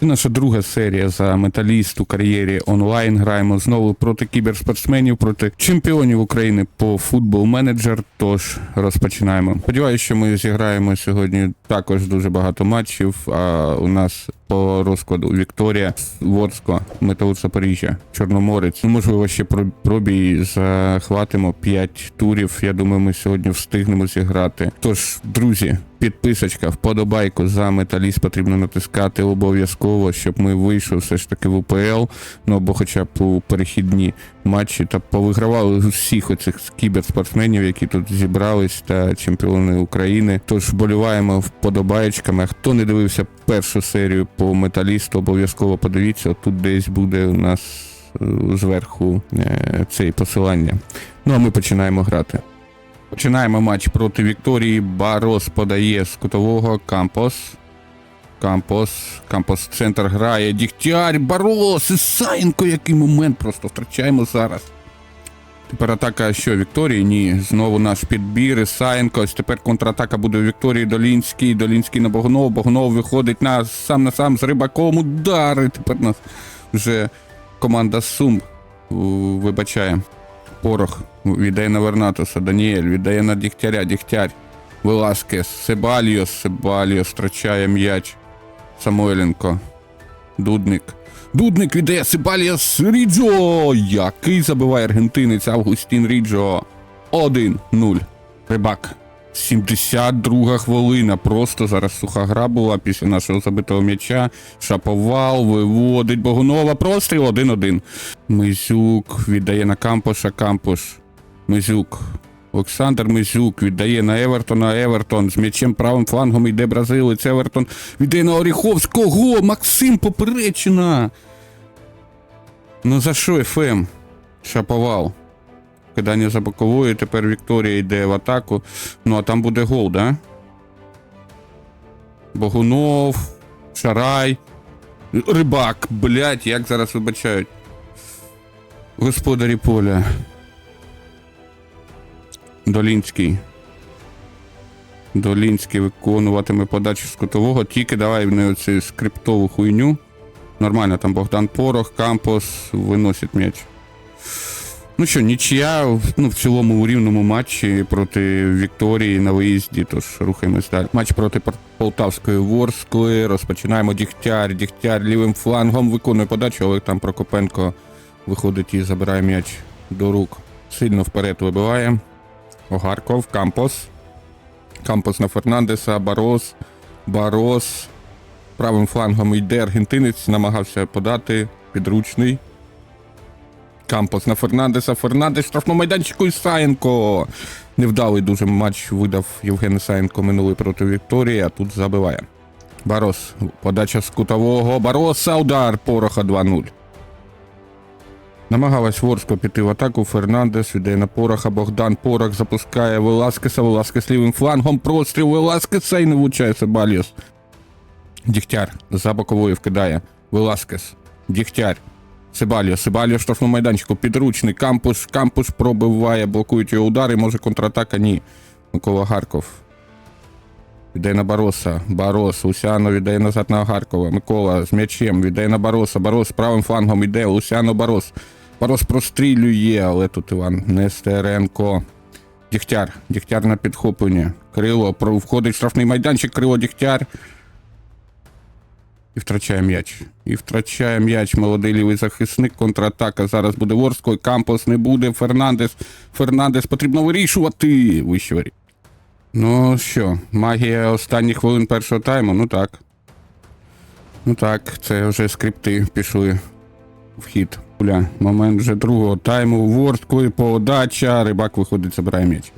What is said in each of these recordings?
Це наша друга серія за металіст у кар'єрі онлайн. Граємо знову проти кіберспортсменів, проти чемпіонів України по футбол менеджер. Тож розпочинаємо. Сподіваюся, що ми зіграємо сьогодні також дуже багато матчів. А у нас по розкладу Вікторія, Ворско, Металург Запоріжжя, Чорноморець. Ну, можливо, ще про пробій захватимо 5 турів. Я думаю, ми сьогодні встигнемо зіграти. Тож, друзі, підписочка, вподобайку за металіст потрібно натискати обов'язково, щоб ми вийшли все ж таки в УПЛ, ну або хоча б у перехідні матчі та повигравали всіх оцих кіберспортсменів, які тут зібрались, та чемпіони України. Тож вболіваємо вподобаєчками. Хто не дивився першу серію по металісту, обов'язково подивіться. Тут десь буде у нас е, зверху е, це посилання. Ну а ми починаємо грати. Починаємо матч проти Вікторії. Барос подає з кутового Кампос. Кампос. Кампос центр грає. Дігтяр, Барос, Ісаєнко, який момент просто втрачаємо зараз. Тепер атака що, Вікторії? Ні. Знову наш підбір. Ісаєнко. Ось тепер контратака буде у Вікторії Долінський. Долінський на Богнов. Богнов виходить на сам на сам з рибаком. Удари. Тепер нас вже команда Сум вибачає. Порох віддає на Вернатуса, Даніель, віддає на Дігтяря, Дігтярь, Веласкес, Себальйос, Себальйос втрачає м'яч. Самойленко. Дудник. Дудник віддає Себальйос Ріджо! Який забиває аргентинець Августін Ріджо. 1-0. Рибак. 72 хвилина. Просто зараз суха гра була після нашого забитого м'яча. Шаповал виводить Богунова. Простріл 1-1. Мизюк віддає на Кампоша. Кампош. Мизюк. Олександр Мизюк віддає на Евертона. Евертон з м'ячем правим флангом йде бразилець. Евертон віддає на Оріховського. Максим Поперечина. Ну за що ФМ? Шаповал. Кидання за боковою, тепер Вікторія йде в атаку. Ну, а там буде гол, да? Богунов, Шарай. Рибак, блять, як зараз вибачають. Господарі поля. Долінський. Долінський виконуватиме подачу з кутового. Тільки давай в неї оцю скриптову хуйню. Нормально, там Богдан Порох, Кампос виносить м'яч. Ну що, нічия ну, в цілому у рівному матчі проти Вікторії на виїзді, тож рухаємось далі. Матч проти Полтавської Ворскли. Розпочинаємо Дігтяр. Дігтяр лівим флангом виконує подачу, але там Прокопенко виходить і забирає м'яч до рук. Сильно вперед вибиває. Огарков, Кампос. Кампос на Фернандеса, Барос. Барос. Правим флангом йде аргентинець, намагався подати. Підручний. Кампос на Фернандеса. Фернандес в штрафному майданчику Ісаєнко. Невдалий дуже матч видав Євген Ісаєнко минулий проти Вікторії, а тут забиває. Барос. Подача з кутового. Бароса. Удар. Пороха 2-0. Намагалась Ворско піти в атаку. Фернандес віддає на Пороха. Богдан Порох запускає Веласкеса. Веласкес лівим флангом. Простріл Веласкеса і не влучає Себаліос. Дігтяр за боковою вкидає. Веласкес. Дігтяр. Себаліо, Себаліо штрафному майданчику, підручний, кампуш, кампуш пробиває, блокують його удари, може контратака, ні. Микола Гарков. Віддає на Бароса. Барос. Лусяно віддає назад на Гаркова. Микола з м'ячем віддає на Бароса. Барос правим флангом йде. Лусяно Барос. Барос прострілює, але тут Іван Нестеренко. Дігтяр. Дігтяр на підхоплення. Крило входить в штрафний майданчик, крило Дігтяр. І втрачає м'яч. І втрачає м'яч. Молодий лівий захисник. Контратака зараз буде Ворською. Кампос не буде. Фернандес. Фернандес потрібно вирішувати. Вище воріт. Ну що, магія останніх хвилин першого тайму? Ну так. Ну так, це вже скрипти пішли в хід. Пуля. Момент вже другого тайму. Ворсткою подача. Рибак виходить, забирає м'яч.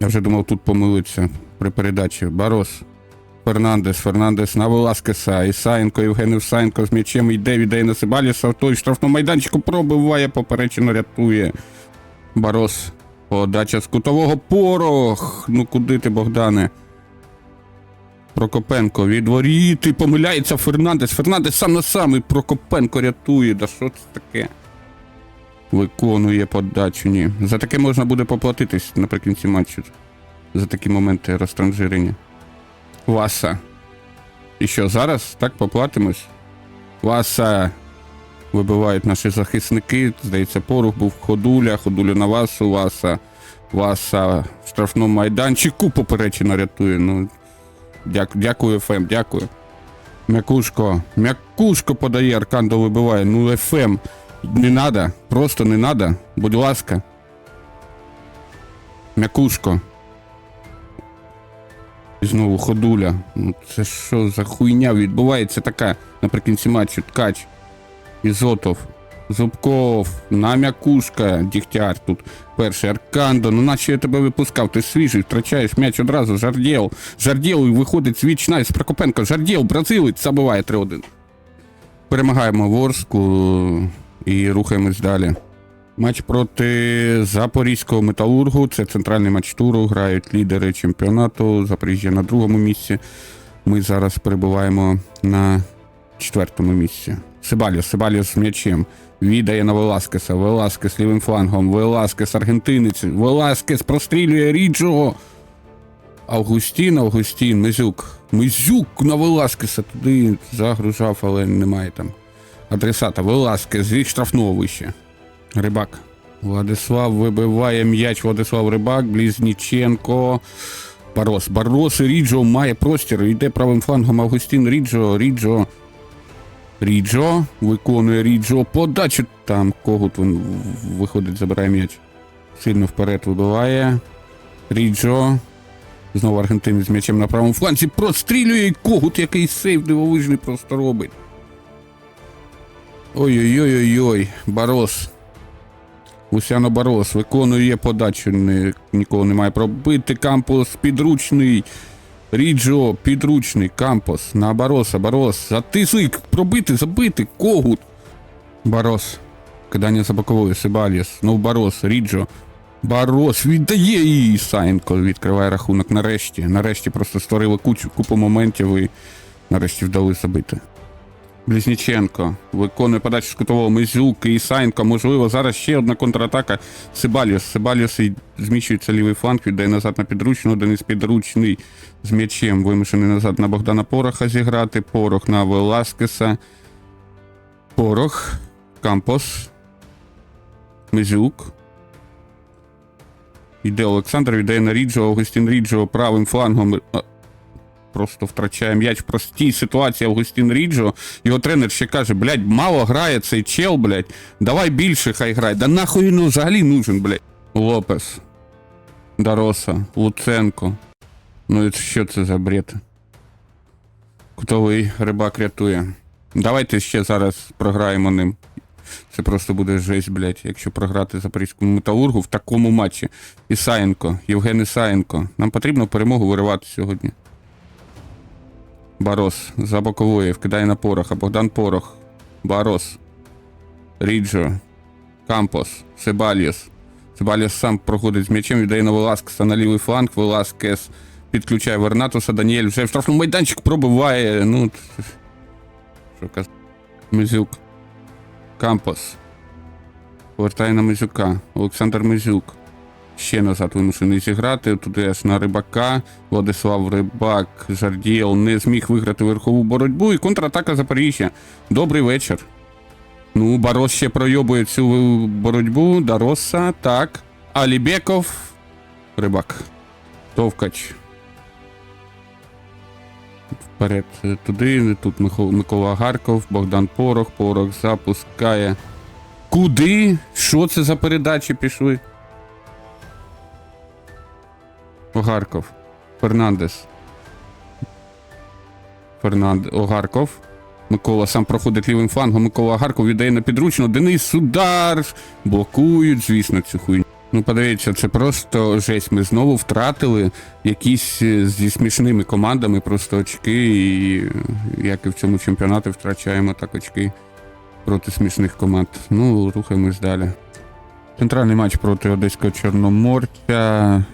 Я вже думав, тут помилиться при передачі. Барос. Фернандес, Фернандес на Веласкеса, Ісаєнко, Євген Ісаєнко з м'ячем йде, віддає на Себаліса, той в штрафному майданчику пробиває, поперечину рятує. Барос. Подача з кутового порох. Ну куди ти, Богдане? Прокопенко відворіти, помиляється Фернандес. Фернандес сам на сам і Прокопенко рятує. Да що це таке? Виконує подачу, ні. За таке можна буде поплатитись наприкінці матчу. За такі моменти розтранжирення. Васа. І що, зараз так поплатимось? Васа вибивають наші захисники. Здається, порух був ходуля, ходуля на Васу, Васа. Васа в штрафному майданчику поперечина рятує. Ну, дяк, дякую, ФМ, дякую. М'якушко, м'якушко подає, Аркандо вибиває. Ну, ФМ, не надо, просто не надо, будь ласка. М'якушко. І знову ходуля. Ну, це що за хуйня відбувається така наприкінці матчу. Ткач. Ізотов. Зубков, нам'якушка, Дігтяр тут перший Аркандо, ну наче я тебе випускав, ти свіжий, втрачаєш м'яч одразу, Жардєл. Жардєл виходить з вічна з Прокопенко. Жардєл, бразилець, забиває 3-1. Перемагаємо Ворску і рухаємось далі. Матч проти Запорізького металургу. Це центральний матч туру. Грають лідери чемпіонату. Запоріжжя на другому місці. Ми зараз перебуваємо на четвертому місці. Себаліос, Себаліос з м'ячем. Віддає на Веласкеса. Веласкес лівим флангом. Веласкес аргентинець. Веласкес прострілює Ріджо. Августін, Августін, Мизюк. Мизюк на Веласкеса туди загружав, але немає там. Адресата. Веласкес зі штрафного вище. Рибак. Владислав вибиває м'яч. Владислав Рибак, Близніченко. Барос. Барос і Ріджо має простір. Йде правим флангом Августін Ріджо. Ріджо. Ріджо. Виконує Ріджо. Подачу. Там когут він виходить, забирає м'яч. Сильно вперед вибиває. Ріджо. Знову аргентинець з м'ячем на правому фланзі. Прострілює когут, який сейв дивовижний просто робить. Ой-ой-ой-ой-ой. Барос. Лусяно Барос виконує подачу, ні, нікого немає пробити. Кампус підручний. Ріджо, підручний, Кампус. На Бароса, Барос. Затисли, пробити, забити, когут. Барос. Кидання за боковою, Себаліс. Ну, Барос, Ріджо. Барос віддає її. Сайнко відкриває рахунок. Нарешті. Нарешті просто створили кучу, купу моментів і нарешті вдали забити. Близніченко виконує подачу з кутового Мизюк Ісаєнко. Можливо, зараз ще одна контратака. Сибаліус. Сибаліус зміщується лівий фланг, віддає назад на підручну. Денис підручний з м'ячем вимушений назад на Богдана Пороха зіграти. Порох на Веласкеса. Порох. Кампос. Мизюк. Йде Олександр, віддає на Ріджо, Августін Ріджо правим флангом. Просто втрачає м'яч в простій ситуації Августін Ріджо. Його тренер ще каже, блядь, мало грає цей чел, блядь. Давай більше хай грає. Да нахуй він взагалі нужен, блядь. Лопес. Дароса. Луценко. Ну і що це за бред? Кутовий рибак рятує. Давайте ще зараз програємо ним. Це просто буде жесть, блядь, якщо програти Запорізькому металургу в такому матчі. Ісаєнко, Євген Ісаєнко. Нам потрібно перемогу виривати сьогодні. Барос за вкидає на Пороха. Богдан Порох. Барос. Ріджо. Кампос. Себаліс. Себаліс сам проходить з м'ячем, віддає на Веласкеса на лівий фланг. Веласкес підключає Вернатуса. Даніель вже в штрафному майданчик пробиває. Ну. Що казати. Мизюк. Кампос. Повертає на Мизюка. Олександр Мизюк. Ще назад вимушений зіграти. Туди аж на рибака. Владислав Рибак, Жардієл не зміг виграти верхову боротьбу. І контратака Запоріжжя. Добрий вечір. Ну, Барос ще пройобує цю боротьбу. Дароса, так. Алібеков. Рибак. Товкач. Вперед туди. Тут Микола Гарков, Богдан Порох. Порох запускає. Куди? Що це за передачі пішли? Огарков. Фернандес. Фернанд... Огарков. Микола сам проходить лівим флангом. Микола Огарков віддає на підручну. Денис удар. Блокують, звісно, цю хуйню. Ну, подивіться, це просто жесть. Ми знову втратили якісь е, зі смішними командами просто очки. І як і в цьому чемпіонаті втрачаємо так очки проти смішних команд. Ну, рухаємось далі. Центральний матч проти Одеського Чорноморця.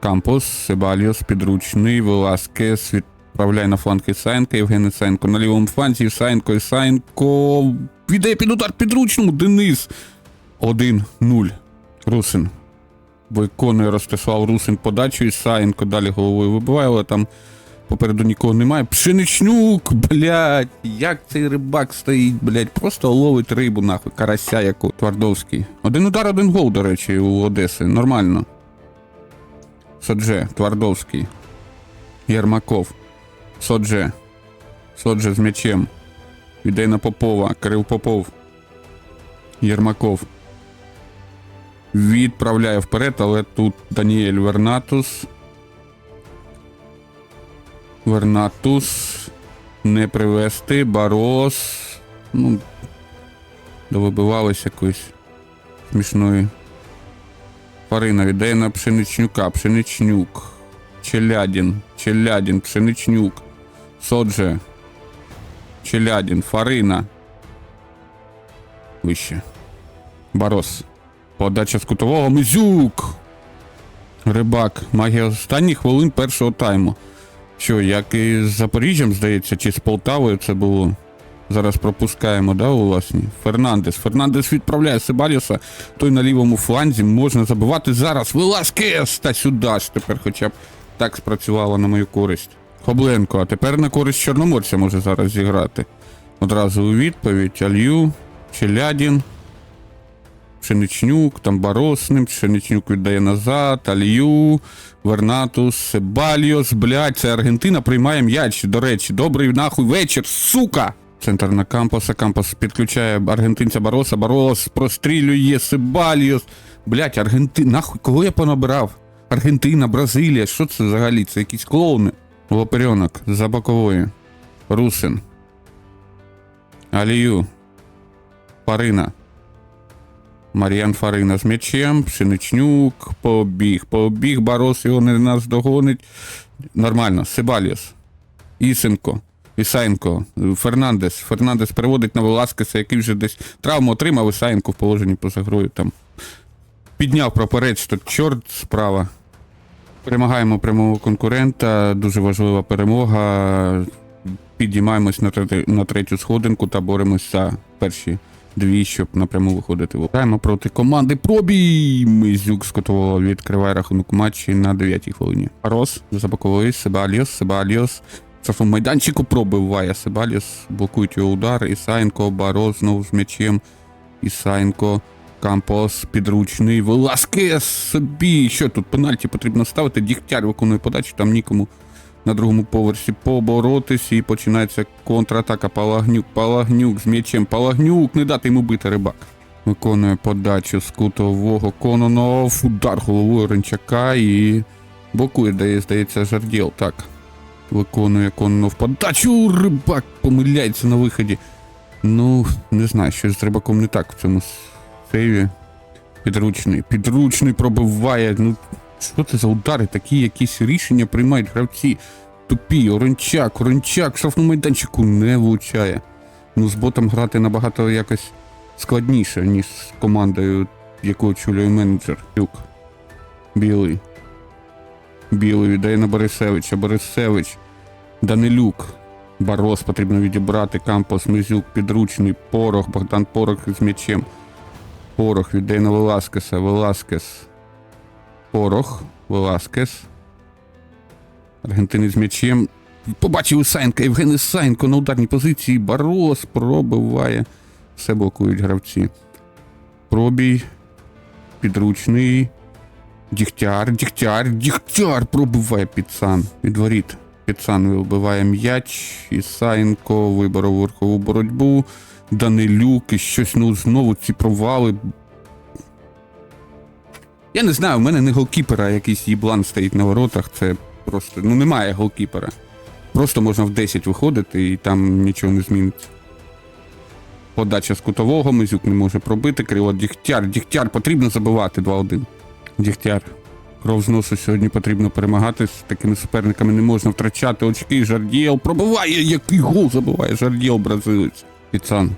Кампус, Себаліос, підручний, Веласкес відправляє на фланг Ісаєнка, Євген Ісаєнко на лівому фланзі, Ісаєнко, Ісаєнко віддає під удар підручному, Денис. 1-0. Русин. Виконує Ростислав Русин подачу, Ісаєнко далі головою вибиває, але там Попереду нікого немає. Пшеничнюк, блядь, як цей рибак стоїть, блядь, просто ловить рибу, нахуй, карася яку. Твардовський. Один удар, один гол, до речі, у Одеси. Нормально. Содже, Твардовський. Єрмаков. Содже. Содже з м'ячем. Іде на Попова. Кирил Попов. Єрмаков. Відправляє вперед, але тут Даніель Вернатус. Вернатус. Не привести. Барос. Ну. Довибивалось якоїсь смішної. Фарина віддає на Пшеничнюка. Пшеничнюк. Челядін. Челядін. Пшеничнюк. Содже. Челядін. Фарина. Вище. Барос. Подача з кутового. Мизюк. Рибак. Магія останніх хвилин першого тайму. Що, як і з Запоріжжям, здається, чи з Полтавою це було. Зараз пропускаємо, да, у власні. Фернандес. Фернандес відправляє Себаліоса. Той на лівому фланзі можна забивати зараз. Веласкес! Та сюди ж тепер хоча б так спрацювало на мою користь. Хобленко, а тепер на користь Чорноморця може зараз зіграти. Одразу у відповідь Алью, Челядін, Пшеничнюк, там Барос з Пшеничнюк віддає назад, Алью, Вернатус, Себальос, блядь, це Аргентина приймає м'яч. До речі, добрий нахуй вечір, сука! Центр на Кампоса, Кампос підключає аргентинця Бароса, Барос прострілює Себальос. Блядь, Аргентина, нахуй, кого я понабирав? Аргентина, Бразилія, що це взагалі? Це якісь клоуни. Лоперенок за бокової. Русин. Алію. Фарина. Мар'ян Фарина з м'ячем, Пшеничнюк, побіг, побіг, Барос його не нас догонить. Нормально, Себаліос, Ісенко, Ісаєнко, Фернандес. Фернандес переводить на Веласкеса, який вже десь травму отримав, Ісаєнко в положенні поза грою там. Підняв проперець, то чорт справа. Перемагаємо прямого конкурента, дуже важлива перемога. Підіймаємось на, третю- на третю сходинку та боремось за перші дві, щоб напряму виходити. Граємо проти команди Пробій. Мизюк з котового відкриває рахунок матчі на 9-й хвилині. Рос за боковий, Себаліос, Себаліос. Це в майданчику пробиває Себаліос, блокують його удар. Ісаєнко, Барос знову з м'ячем. Ісаєнко, Кампос, підручний, Веласкес собі. Що тут пенальті потрібно ставити? Дігтяр виконує подачу, там нікому на другому поверсі поборотись і починається контратака. Палагнюк, Палагнюк з м'ячем. Палагнюк, не дати йому бити рибак. Виконує подачу з кутового Кононов, удар головою Ренчака і блокує, дає, здається, Жарділ. Так. Виконує Кононов подачу. Рибак помиляється на виході. Ну, не знаю, щось з рибаком не так в цьому сейві. Підручний. Підручний пробиває. Ну, що це за удари? Такі якісь рішення приймають гравці. Тупі, Орончак, в штрафному майданчику не влучає. Ну, з ботом грати набагато якось складніше, ніж з командою, яку очолює менеджер. Люк. Білий. Білий віддає на Борисевича. Борисевич. Данилюк. Барос потрібно відібрати. Кампос, Мизюк, підручний, Порох, Богдан Порох з м'ячем. Порох віддає на Веласкеса. Веласкес. Порох, Веласкес. Аргентини з м'ячем. Побачив Ісаєнка, Євген Ісаєнко на ударній позиції. Барос пробиває. Все блокують гравці. Пробій. Підручний. Дігтяр, Дігтяр, Дігтяр пробиває Підсан. Від воріт. Підсан вибиває м'яч. Ісаєнко виборов верхову боротьбу. Данилюк і щось, ну знову ці провали. Я не знаю, у мене не голкіпера, якийсь їблан стоїть на воротах. Це просто. Ну немає голкіпера. Просто можна в 10 виходити і там нічого не зміниться. Подача з кутового, Мизюк не може пробити. Крило Дігтяр. Дігтяр потрібно забивати 2-1. Дігтяр. Кров з носу сьогодні потрібно перемагати. З такими суперниками не можна втрачати очки. Жардіел пробиває, який гол забиває Жардіел бразилець. Піцан.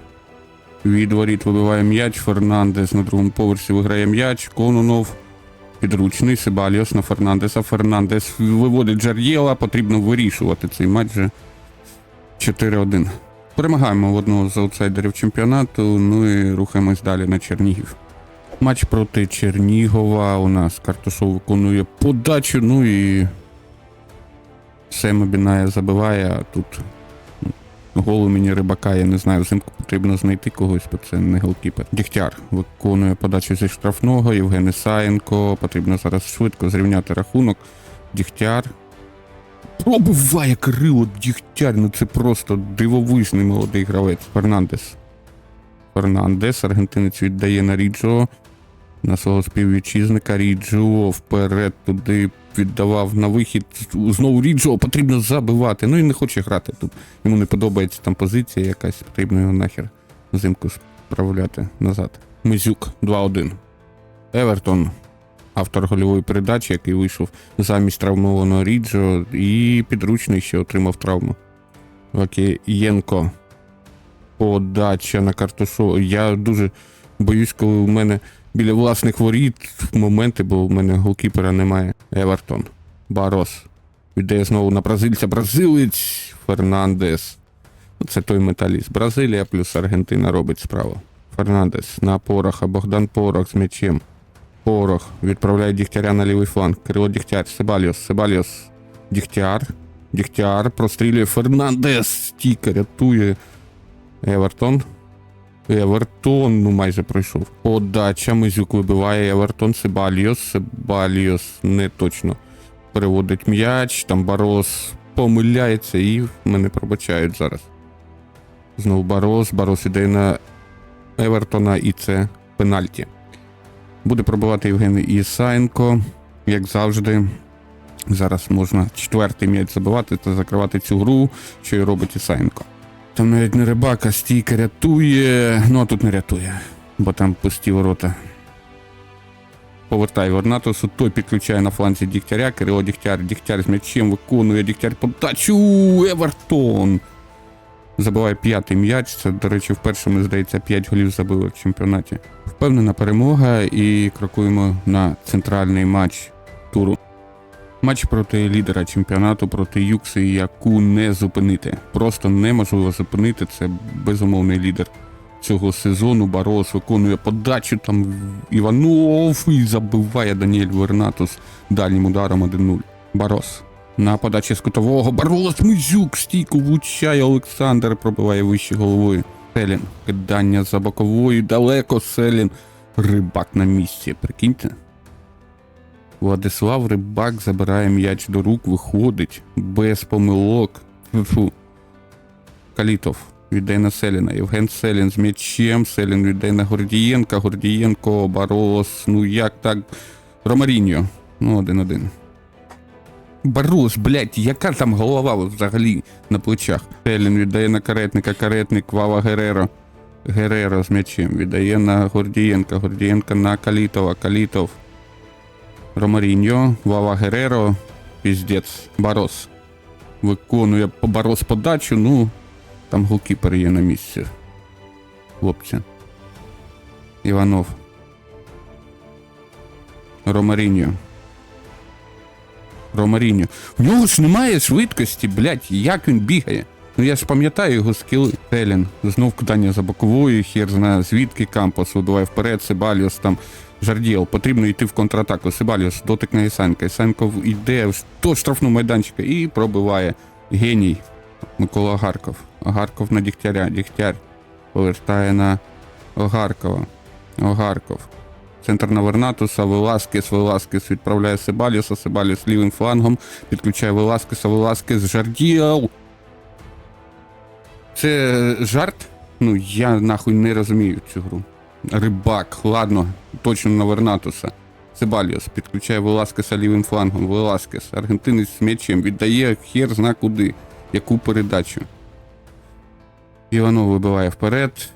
Від воріт вибиває м'яч. Фернандес на другому поверсі виграє м'яч. Кононов. Підручний Себаліос на Фернандеса. Фернандес виводить Жардіела. Потрібно вирішувати цей матч вже 4-1. Перемагаємо в одного з аутсайдерів чемпіонату. Ну і рухаємось далі на Чернігів. Матч проти Чернігова. У нас Картушов виконує подачу. Ну і Все Мобінає забиває, а тут ну, голу мені рибака, я не знаю, взимку потрібно знайти когось, бо це не голкіпер. Дігтяр виконує подачу зі штрафного, Євген Ісаєнко. Потрібно зараз швидко зрівняти рахунок. Дігтяр. Пробиває крило Дігтяр. Ну це просто дивовижний молодий гравець. Фернандес. Фернандес. Аргентинець віддає на Ріджо. На свого співвітчизника Ріджо вперед туди віддавав на вихід. Знову Ріджо потрібно забивати. Ну і не хоче грати тут. Йому не подобається там позиція якась, потрібно його нахер взимку справляти назад. Мизюк 2-1. Евертон. Автор гольової передачі, який вийшов замість травмованого Ріджо, і підручний ще отримав травму. Вакієнко. Подача на картушу. Я дуже боюсь, коли у мене біля власних воріт моменти, бо у мене голкіпера немає. Евертон. Барос. Віддає знову на бразильця. Бразилець Фернандес. Ну, Це той металіст. Бразилія плюс Аргентина робить справу. Фернандес на Пороха. Богдан Порох з м'ячем. Порох відправляє Дігтяря на лівий фланг. Кирило Дігтяр. Себаліос. Себаліос. Дігтяр. Дігтяр. Прострілює Фернандес. Стіка рятує. Евертон. Евертон, ну майже пройшов. Подача Мизюк вибиває Евертон Себаліос. Себаліос не точно переводить м'яч. Там Барос помиляється і мене пробачають зараз. Знову Барос. Барос іде на Евертона і це пенальті. Буде пробивати Євген Ісаєнко, як завжди. Зараз можна четвертий м'яч забивати та закривати цю гру, що і робить Ісаєнко. Там навіть не рибак, а стійка рятує. Ну а тут не рятує, бо там пусті ворота. Повертає Вернатусу, той підключає на фланзі Дігтяря, Кирило Дігтяр, Дігтяр з м'ячем виконує Дігтяр подачу. Евертон. Забиває п'ятий м'яч. Це, до речі, вперше, мені здається, 5 голів забили в чемпіонаті. Впевнена перемога і крокуємо на центральний матч туру. Матч проти лідера чемпіонату, проти Юкси, яку не зупинити. Просто неможливо зупинити. Це безумовний лідер цього сезону. Барос виконує подачу там Іванов і забиває Даніель Вернатус дальнім ударом 1-0. Барос. На подачі з кутового Барос Мизюк стійку влучає Олександр, пробиває вище головою. Селін. Кидання за боковою. Далеко Селін. Рибак на місці. Прикиньте. Владислав Рибак забирає м'яч до рук, виходить без помилок. Фу. Калітов віддає на Селіна. Євген Селін з м'ячем. Селін віддає на Гордієнка. Гордієнко, Барос. Ну як так? Ромаріньо. Ну, один-один. Барос, блядь, яка там голова взагалі на плечах? Селін віддає на каретника, каретник, Вава Гереро. Гереро з м'ячем. Віддає на Гордієнка. Гордієнка на Калітова. Калітов. Ромаріньо, Вава Гереро, піздець, Барос. Виконує Барос подачу, ну, там голкіпер є на місці. Хлопці. Іванов. Ромаріньо. Ромаріньо. В нього ж немає швидкості, блядь, як він бігає. Ну я ж пам'ятаю його скіли. Селін. Знов кидання за боковою, хер знає звідки Кампос вибиває вперед, Себаліос там. Жарділ, потрібно йти в контратаку. Сибаліус, дотик на Ісанка. Ісанко йде до штрафного майданчика і пробиває. Геній Микола Гарков. Гарков на Дігтяря. Дігтяр повертає на Огаркова. Огарков. Центр на Вернатуса, Веласкес, Веласкес відправляє Себаліуса, Себаліус лівим флангом, підключає Веласкеса, Веласкес, Жарділ. Це жарт? Ну, я нахуй не розумію цю гру. Рибак, ладно, точно на Вернатуса. Себаліос підключає Веласкеса лівим флангом. Веласкес, аргентинець з м'ячем, віддає хер зна куди, яку передачу. Іванов вибиває вперед.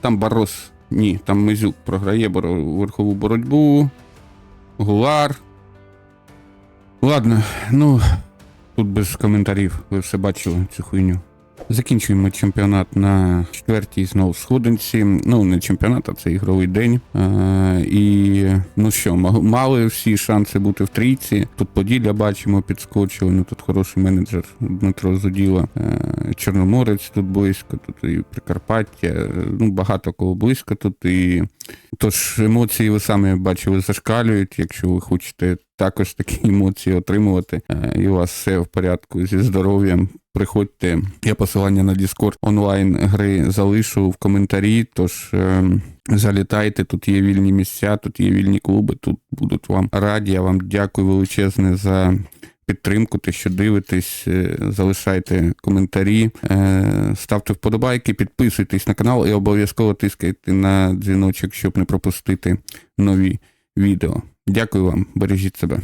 Там Барос. Ні, там Мизюк програє верхову боротьбу. Гулар. Ладно, ну тут без коментарів. Ви все бачили цю хуйню. Закінчуємо чемпіонат на четвертій знову сходинці. Ну, не чемпіонат, а це ігровий день. Е, і ну що, мали всі шанси бути в трійці. Тут Поділля бачимо, підскочили. Ну тут хороший менеджер Дмитро Зуділа. Е, Чорноморець тут близько, тут і Прикарпаття. е, Ну, багато кого близько тут. І тож емоції ви самі бачили зашкалюють. Якщо ви хочете також такі емоції отримувати, е, і у вас все в порядку зі здоров'ям. Приходьте, я посилання на Discord онлайн гри залишу в коментарі. Тож е, залітайте, тут є вільні місця, тут є вільні клуби, тут будуть вам раді. Я вам дякую величезне за підтримку, те, що дивитесь, е, залишайте коментарі, е, ставте вподобайки, підписуйтесь на канал і обов'язково тискайте на дзвіночок, щоб не пропустити нові відео. Дякую вам, бережіть себе.